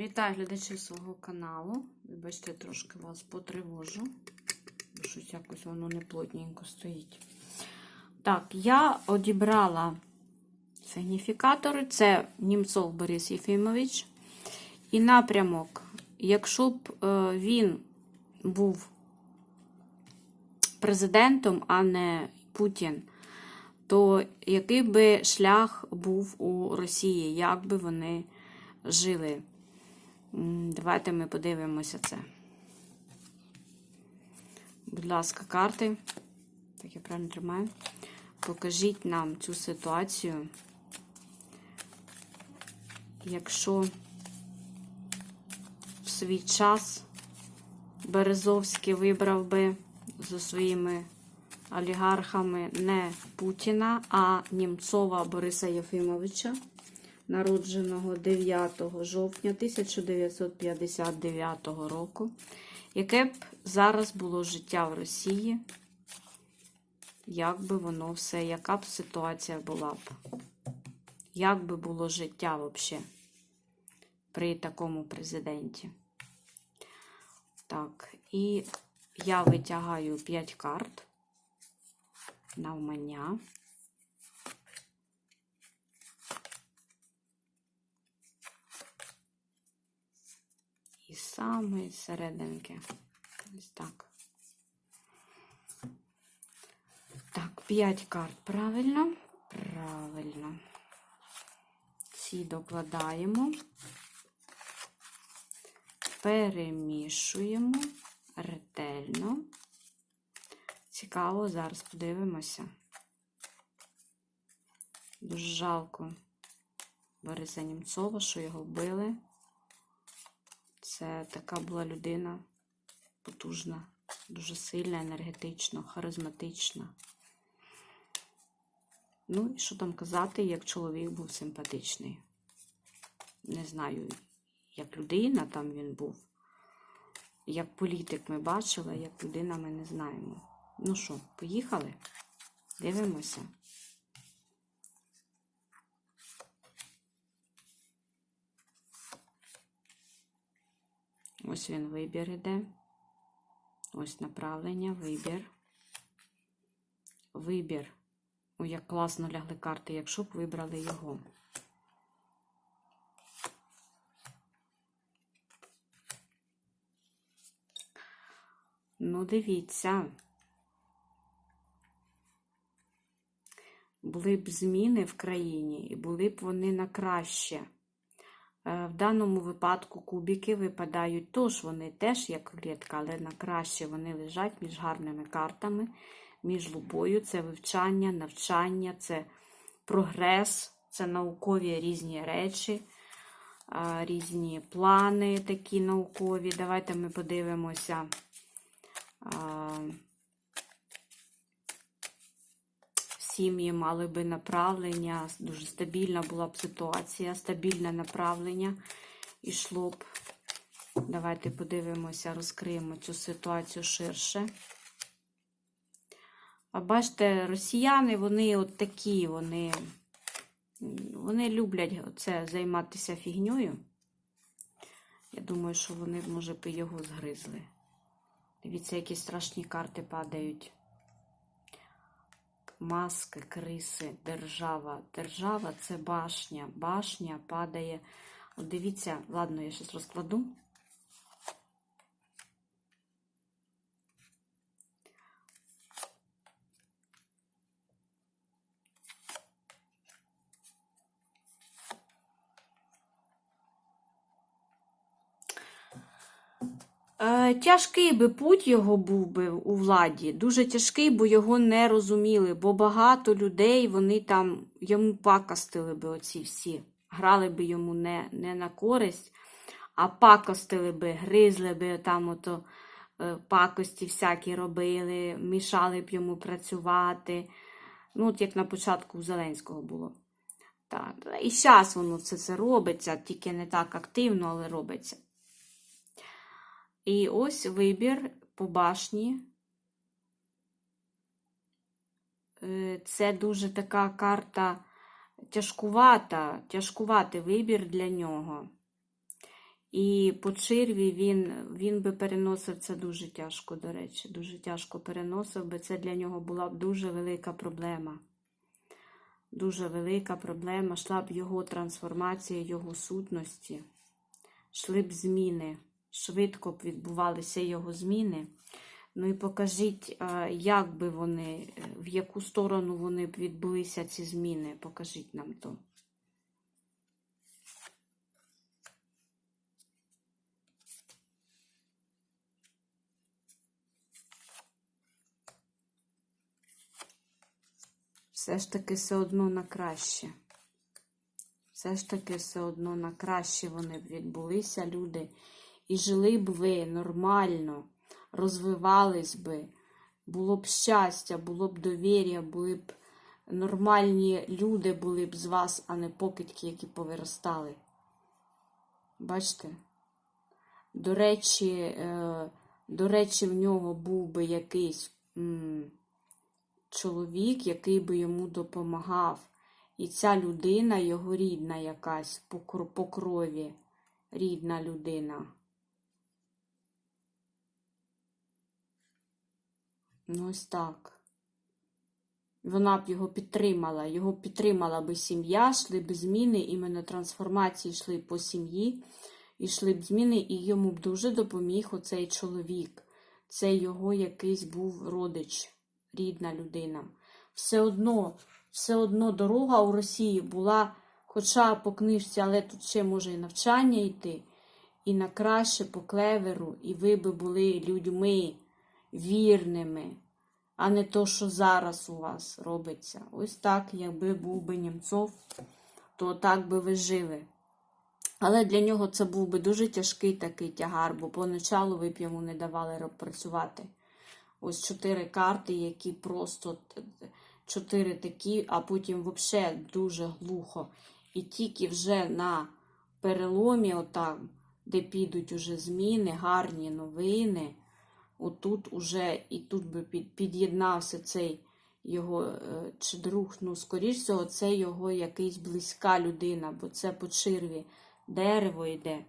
Вітаю глядачі свого каналу. Вибачте, трошки вас потривожу. Щось якось воно не плотненько стоїть. Так, я одібрала сигніфікатори. Це Німцов Борис Єфімович. І напрямок, якщо б е, він був президентом, а не Путін, то який би шлях був у Росії, як би вони жили? Давайте ми подивимося це. Будь ласка, карти. Так, я правильно тримаю. Покажіть нам цю ситуацію. Якщо в свій час Березовський вибрав би зі своїми олігархами не Путіна, а Німцова Бориса Єфімовича, народженого 9 жовтня 1959 року, яке б зараз було життя в Росії, як би воно все, яка б ситуація була б? Як би було життя взагалі при такому президенті? Так, і я витягаю 5 карт навмання. І саме серединки. Ось так. Так, 5 карт. Правильно? Правильно. Ці докладаємо, перемішуємо ретельно. Цікаво, зараз подивимося. Дуже жалко Бориса Німцова, що його вбили. Це така була людина потужна, дуже сильна, енергетична, харизматична. Ну, і що там казати, як чоловік був симпатичний. Не знаю, як людина там він був. Як політик ми бачили, як людина ми не знаємо. Ну що, поїхали? Дивимося. Ось він вибір іде. Ось направлення, вибір. Вибір. Ой, як класно лягли карти, якщо б вибрали його. Ну, дивіться. Були б зміни в країні, і були б вони на краще. Е, В даному випадку кубики випадають, тож вони теж як клітка, але на краще вони лежать між гарними картами, між лубою. Це вивчання, навчання, це прогрес, це наукові різні речі, різні плани такі наукові. Давайте ми подивимося. а, Сім'ї мали би направлення, дуже стабільна була б ситуація, стабільне направлення ішло б. Давайте подивимося, розкриємо цю ситуацію ширше. А бачите, росіяни, вони от такі, вони, вони люблять це займатися фігньою. Я думаю, що вони, може, б його згризли. Дивіться, які страшні карти падають. Маски, криси, держава. Держава це башня. Башня падає. Дивіться, ладно, я щось розкладу. Е, Тяжкий би путь його був би у владі, дуже тяжкий, бо його не розуміли, бо багато людей вони там йому пакостили би оці всі, грали би йому не, не на користь, а пакостили би, гризли би там ото е, пакості всякі робили, мішали б йому працювати. Ну, от як на початку у Зеленського було. Так. І зараз воно все це робиться, тільки не так активно, але робиться. І ось вибір по башні. Е, Це дуже така карта тяжкувата, тяжкуватий вибір для нього. І по черві він, він би переносив це дуже тяжко, до речі, дуже тяжко переносив би. Це для нього була б дуже велика проблема. Дуже велика проблема. Йшла б його трансформація, його сутності. Йшли б зміни. Швидко б відбувалися його зміни. Ну і покажіть, е, як би вони, е, в яку сторону вони б відбулися ці зміни. Покажіть нам то. Все ж таки все одно на краще. Все ж таки все одно на краще вони б відбулися, люди. І жили б ви нормально, розвивались би, було б щастя, було б довір'я, були б нормальні люди були б з вас, а не покидьки, які повиростали. Бачите? До речі, е, до речі, в нього був би якийсь чоловік, який би йому допомагав. І ця людина його рідна якась по крові, рідна людина. Ну, ось так. Вона б його підтримала. Його підтримала би сім'я, йшли б зміни, іменно трансформації йшли по сім'ї, йшли б зміни, і йому б дуже допоміг оцей чоловік. Це його якийсь був родич, рідна людина. Все одно, все одно дорога у Росії була, хоча по книжці, але тут ще може і навчання йти, і на краще по клеверу, і ви би були людьми вірними, а не то, що зараз у вас робиться. Ось так, якби був би Німцов, то так би ви жили. Але для нього це був би дуже тяжкий такий тягар, бо поначалу ви б йому не давали працювати. Ось чотири карти, які просто чотири такі, а потім взагалі дуже глухо. І тільки вже на переломі, отам, де підуть уже зміни, гарні новини, отут уже і тут би під'єднався цей його е, чи друг, ну, скоріш всього, це його якийсь близька людина, бо це по чирві дерево йде,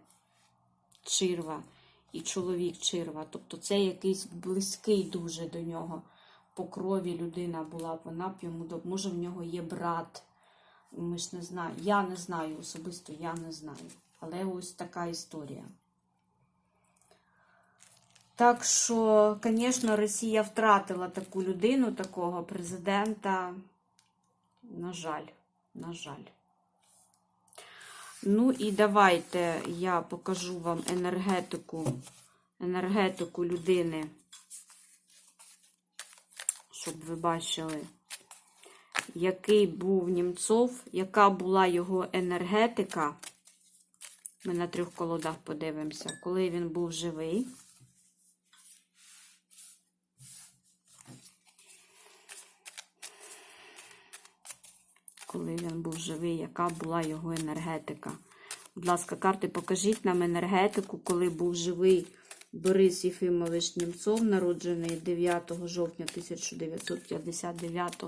чирва, і чоловік чирва. Тобто це якийсь близький дуже до нього по крові людина була, вона б йому може в нього є брат. Ми ж не знаємо. Я не знаю особисто, я не знаю. Але ось така історія. Так що, звісно, Росія втратила таку людину, такого президента. На жаль, на жаль. Ну і давайте я покажу вам енергетику, енергетику людини, щоб ви бачили, який був Німцов, яка була його енергетика. Ми на трьох колодах подивимося, коли він був живий. Коли він був живий, яка була його енергетика? Будь ласка, карти, покажіть нам енергетику, коли був живий Борис Єфимович Німцов, народжений 9 жовтня 1959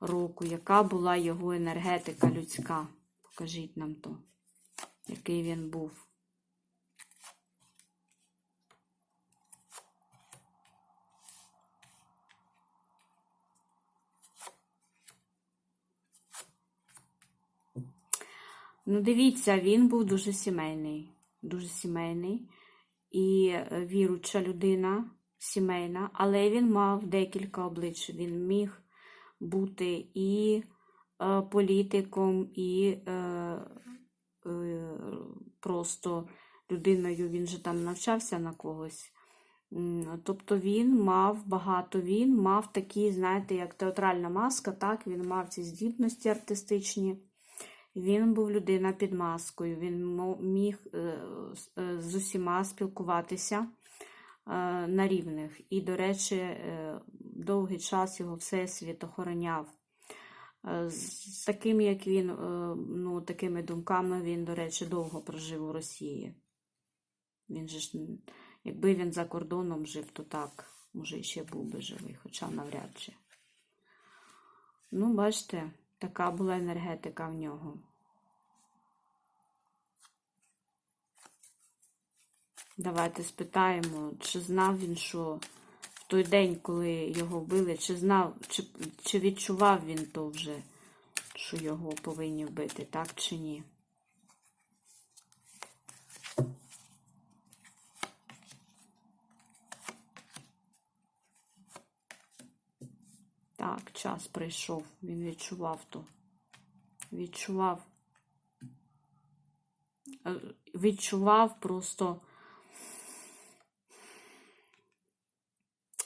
року. Яка була його енергетика людська? Покажіть нам то, який він був. Ну, дивіться, він був дуже сімейний, дуже сімейний і е, віруча людина, сімейна, але він мав декілька облич. Він міг бути і е, політиком, і е, е, просто людиною. Він же там навчався на когось. Тобто він мав багато, він мав такі, знаєте, як театральна маска, так, він мав ці здібності артистичні. Він був людина під маскою, він міг е, з- е, усіма спілкуватися е, на рівних. І, до речі, довгий час його Всесвіт охороняв. З з таким, як він, ну, такими думками він, до речі, довго прожив у Росії. Він же ж, якби він за кордоном жив, то так, може, ще був би живий, хоча навряд чи. Ну, бачите, така була енергетика в нього. Давайте спитаємо, чи знав він, що в той день, коли його вбили, чи знав, чи, чи відчував він то вже, що його повинні вбити, так чи ні? Так, час прийшов. Він відчував то. Відчував. Е, Відчував просто.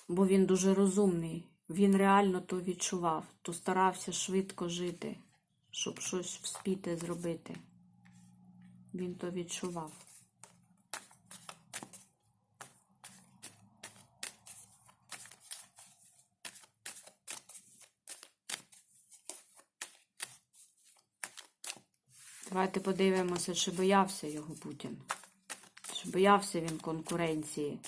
Бо він дуже розумний. Він реально то відчував, то старався швидко жити, щоб щось вспіти зробити. Він то відчував. Давайте подивимося, чи боявся його Путін. Чи боявся він конкуренції?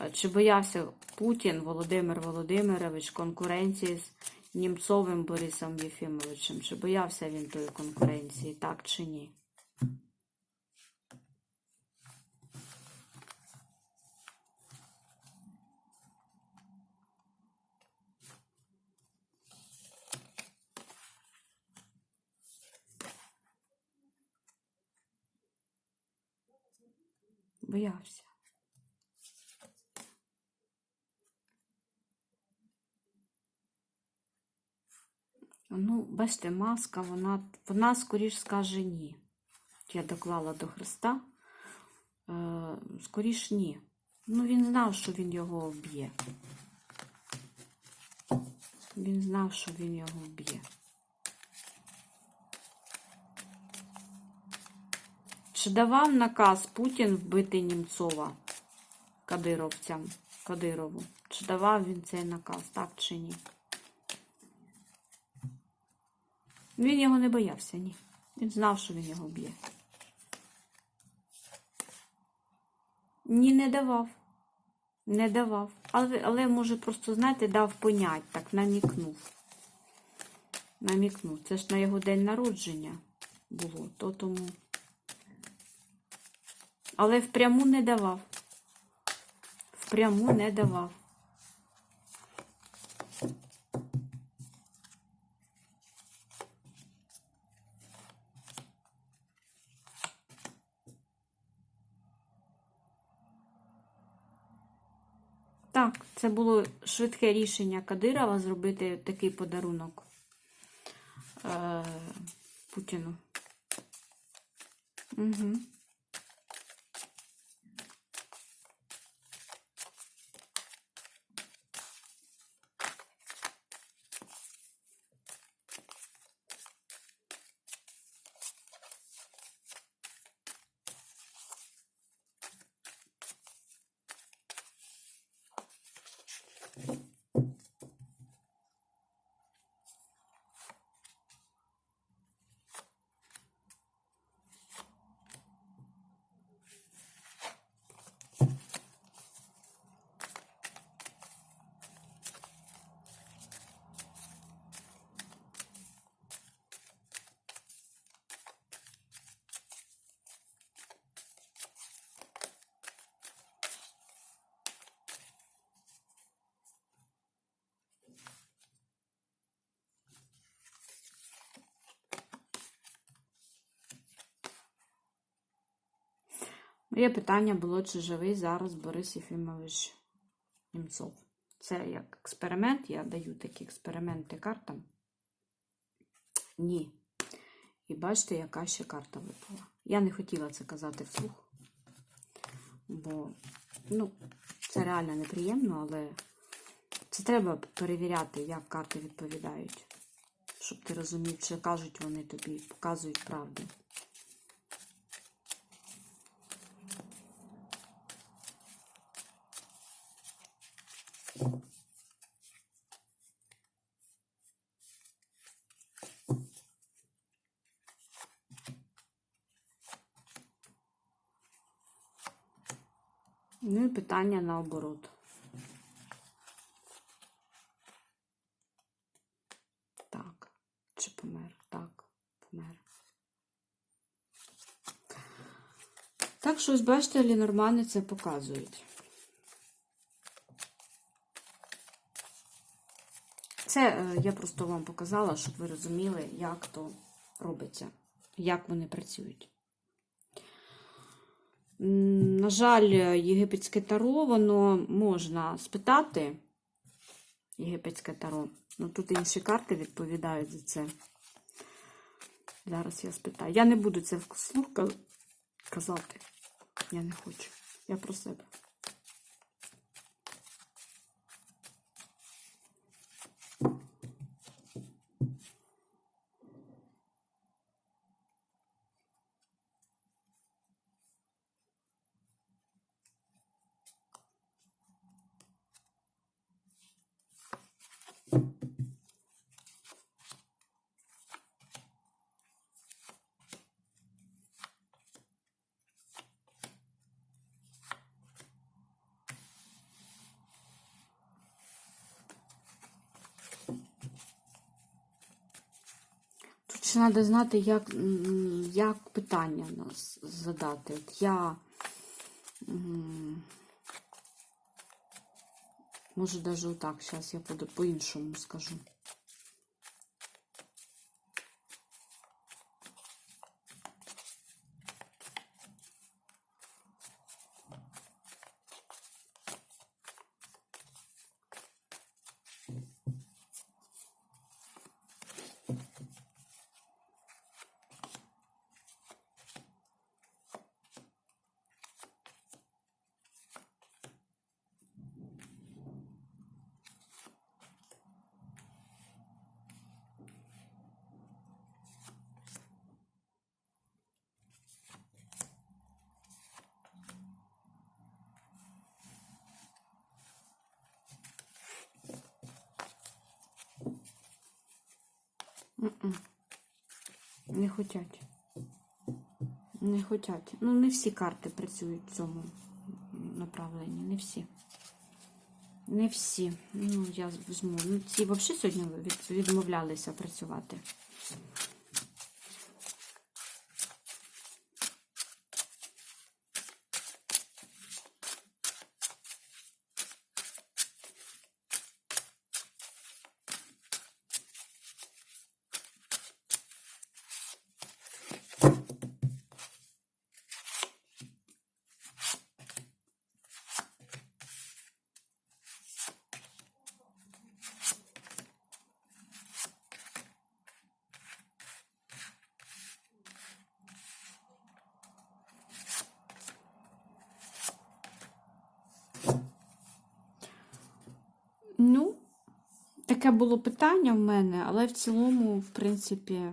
Е, Чи боявся Путін Володимир Володимирович конкуренції з Німцовим Борисом Єфімовичем? Чи боявся він тої конкуренції, так чи ні? Боявся. Ну, бачите, маска, вона, вона скоріш скаже ні. Я доклала до Христа. Е, скоріш ні. Ну, він знав, що він його вб'є. Він знав, що він його вб'є. Чи давав наказ Путін вбити Німцова Кадировцям, Кадирову? Чи давав він цей наказ, так чи ні? Він його не боявся, ні. Він знав, що він його б'є. Ні, не давав. Не давав. Але, але може, просто, знаєте, дав понять, так намікнув. Намікнув. Це ж на його день народження було, то тому. Але впряму не давав. Впряму не давав. Так, це було швидке рішення Кадирова зробити такий подарунок е, Путіну. Угу. Моє питання було, чи живий зараз Борис Єфімович Німцов. Це як експеримент, я даю такі експерименти картам. Ні. І бачите, яка ще карта випала. Я не хотіла це казати вслух, бо, ну, це реально неприємно, але це треба перевіряти, як карти відповідають. Щоб ти розумів, чи кажуть вони тобі, показують правду. Питання наоборот. Так, чи помер? Так, помер. Так що, ось бачите, лінормани це показують. Це е, я просто вам показала, щоб ви розуміли, як то робиться, як вони працюють. На жаль, єгипетське таро, воно можна спитати. Єгипетське таро. Ну тут інші карти відповідають за це. Зараз я спитаю. Я не буду це вслух ка- казати. Я не хочу. Я про себе. Ще треба знати, як, як питання нас задати. От я може навіть отак, зараз я по-іншому скажу. Не хотять. Не хотять. Ну, не всі карти працюють в цьому направленні. Не всі. Не всі. Ну, я зможу. Ну, ці взагалі сьогодні відмовлялися працювати. Ну, таке було питання в мене, але в цілому, в принципі,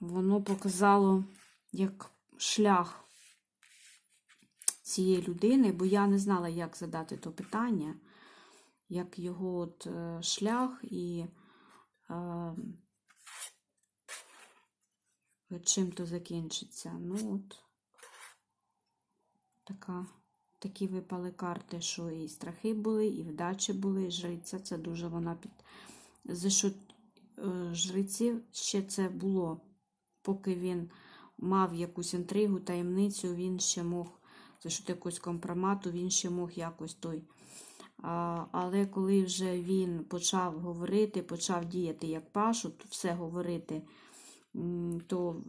воно показало як шлях цієї людини, бо я не знала, як задати то питання, як його от, е, шлях і е, чим то закінчиться. Ну, от така. Такі випали карти, що і страхи були, і вдачі були, і жриця. Це дуже вона під. За що е, жриці ще це було, поки він мав якусь інтригу, таємницю, він ще мог, за що якусь компромату, він ще мог якось той. Але коли вже він почав говорити, почав діяти як пашу, все говорити, то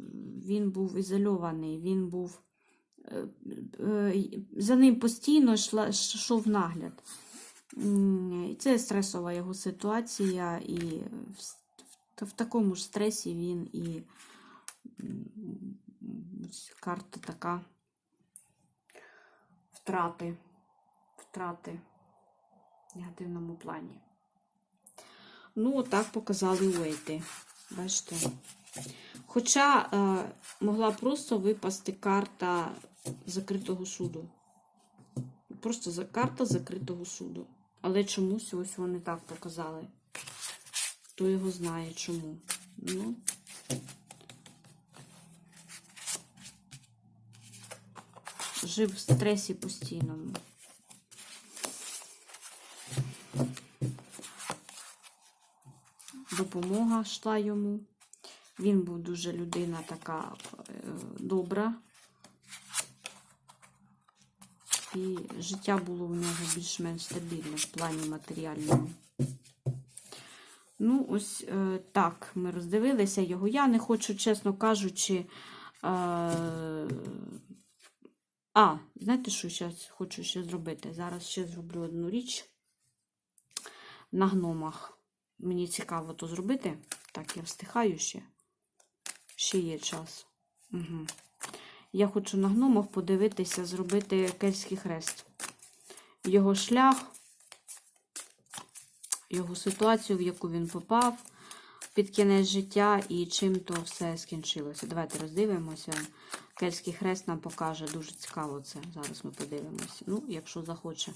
він був ізольований, він був за ним постійно йшов нагляд. Це стресова його ситуація, і в такому ж стресі він і карта така втрати, втрати в негативному плані. Ну, так показали Уейти. Бачите? Хоча е, могла просто випасти карта закритого суду. Просто карта закритого суду. Але чомусь ось вони так показали. Хто його знає чому. Ну. Жив в стресі постійному. Допомога йшла йому. Він був дуже людина така е, добра, і життя було у нього більш-менш стабільне в плані матеріальному. Ну, ось е, так, ми роздивилися його. Я не хочу, чесно кажучи. Е, а, знаєте, що зараз хочу ще зробити? Зараз ще зроблю одну річ на гномах. Мені цікаво то зробити. Так, я встихаю ще. Ще є час. Угу. Я хочу на гномах подивитися, зробити кельтський хрест. Його шлях, його ситуацію, в яку він попав під кінець життя і чим то все скінчилося. Давайте роздивимося. Кельтський хрест нам покаже. Дуже цікаво це. Зараз ми подивимося. Ну, якщо захоче.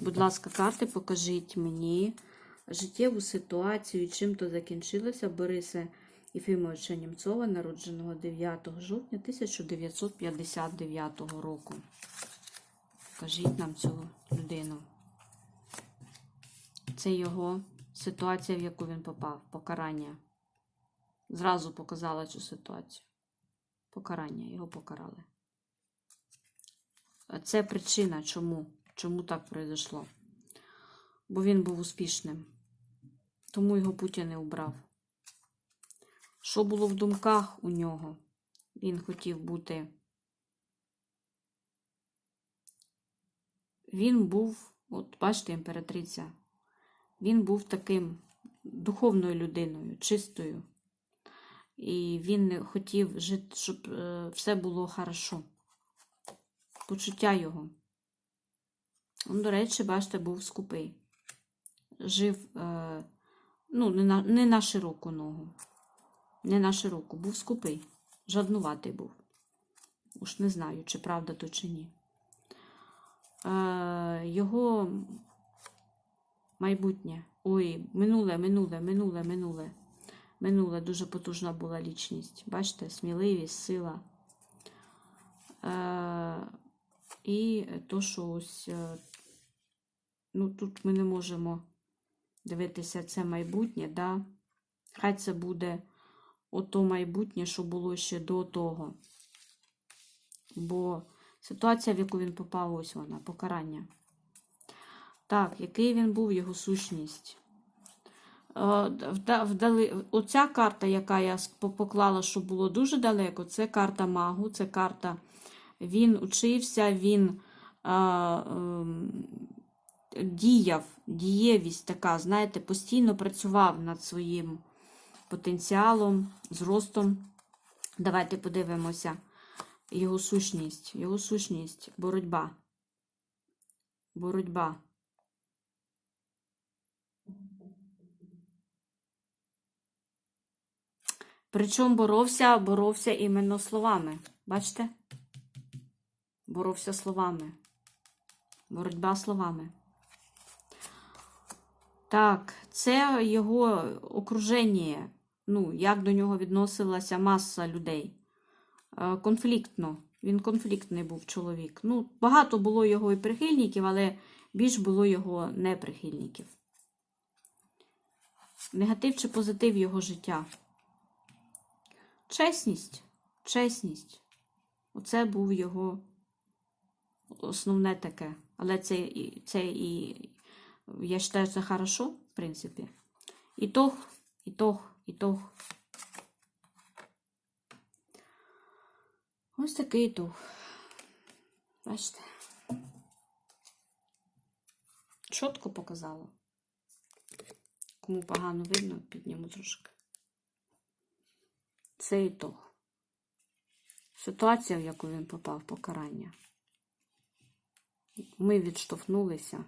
Будь ласка, карти, покажіть мені життєву ситуацію, чим то закінчилося Бориса Єфімовича Німцова, народженого 9 жовтня 1959 року. Покажіть нам цю людину. Це його ситуація, в яку він попав. Покарання. Зразу показала цю ситуацію. Покарання, його покарали. Це причина, чому, чому так произошло. Бо він був успішним. Тому його Путін не убрав. Що було в думках у нього? Він хотів бути. Він був, от бачите, імператриця, він був таким духовною людиною, чистою. І він хотів жити, щоб е, все було хорошо. Почуття його. Він, до речі, бачите, був скупий. Жив, е, ну, не на, не на широку ногу. Не на широку, був скупий, жаднуватий був. Уж не знаю, чи правда то чи ні. Е, його майбутнє. Ой, минуле, минуле, минуле, минуле. Минуле дуже потужна була лічність. Бачите, сміливість, сила. Е, і то, що ось, е, ну, тут ми не можемо дивитися це майбутнє, да? Хай це буде ото майбутнє, що було ще до того. Бо ситуація, в яку він попав, ось вона, покарання. Так, який він був, його сущність. Е, Вдали... Оця карта, яка я поклала, що було дуже далеко, це карта магу, це карта. Він учився, він а, ем, діяв, дієвість така, знаєте, постійно працював над своїм потенціалом, зростом. Давайте подивимося його сущність. Його сущність боротьба. Боротьба. Причому боровся, боровся іменно словами. Бачите? Боровся словами. Боротьба словами. Так, це його окруження. Ну, як до нього відносилася маса людей. Е, Конфліктно. Він конфліктний був чоловік. Ну, багато було його і прихильників, але більш було його неприхильників. Негатив чи позитив його життя? Чесність. Чесність. Оце був його основне таке. Але це, і- це і, я вважаю, це хорошо, в принципі. Ітог, ітог, ітог. Ось такий ітог. Бачите? Чітко показало. Кому погано видно, підніму трошки. Це ітог. Ситуація, в яку він попав, покарання. Ми відштовхнулися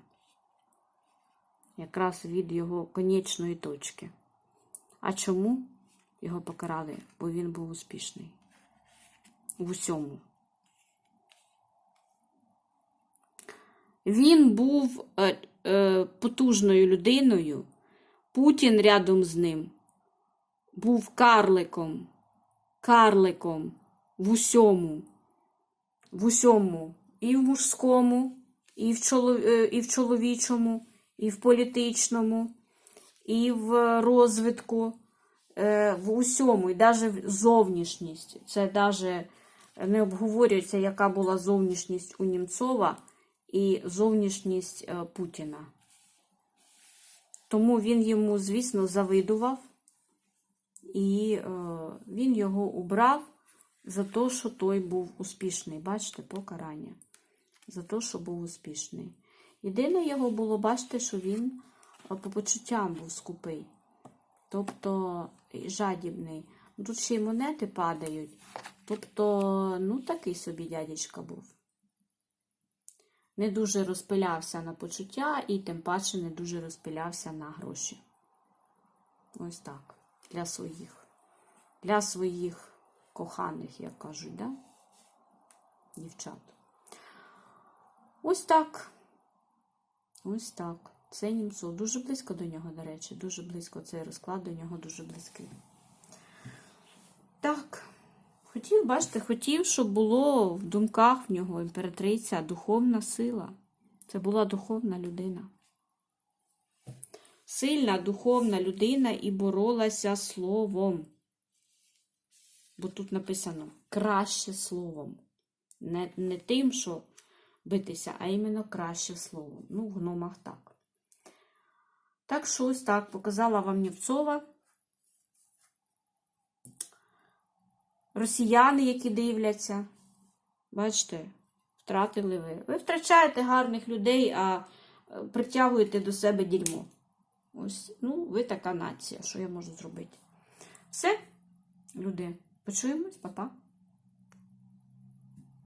якраз від його конечної точки. А чому його покарали? Бо він був успішний в усьому. Він був е, е, потужною людиною. Путін рядом з ним був карликом, карликом в усьому, в усьому, і в мужському, і в, е, чоловічому, і в політичному, і в розвитку, е, в усьому, і навіть в зовнішність. Це навіть не обговорюється, яка була зовнішність у Німцова і зовнішність е, Путіна. Тому він йому, звісно, завидував, і е, він його убрав за те, що той був успішний. Бачите, покарання. За те, що був успішний. Єдине його було, бачите, що він по почуттям був скупий. Тобто жадібний. Тут й монети падають. Тобто, ну, такий собі дядечка був. Не дуже розпилявся на почуття і тим паче не дуже розпилявся на гроші. Ось так. Для своїх. Для своїх коханих, як кажуть, да? дівчат. Ось так. Ось так. Це Німцов. Дуже близько до нього, до речі, дуже близько. Цей розклад до нього дуже близький. Так. Хотів, бачите, хотів, щоб було в думках в нього імператриця, духовна сила. Це була духовна людина. Сильна духовна людина і боролася словом. Бо тут написано краще словом. Не, не тим, що битися, а іменно краще словом. Ну, в гномах так. Так що ось так показала вам Нєвцова. Росіяни, які дивляться, бачите, втратили ви. Ви втрачаєте гарних людей, а е, притягуєте до себе дерьмо. Ось, ну, ви така нація, що я можу зробити. Все, люди, почуємось, па-па.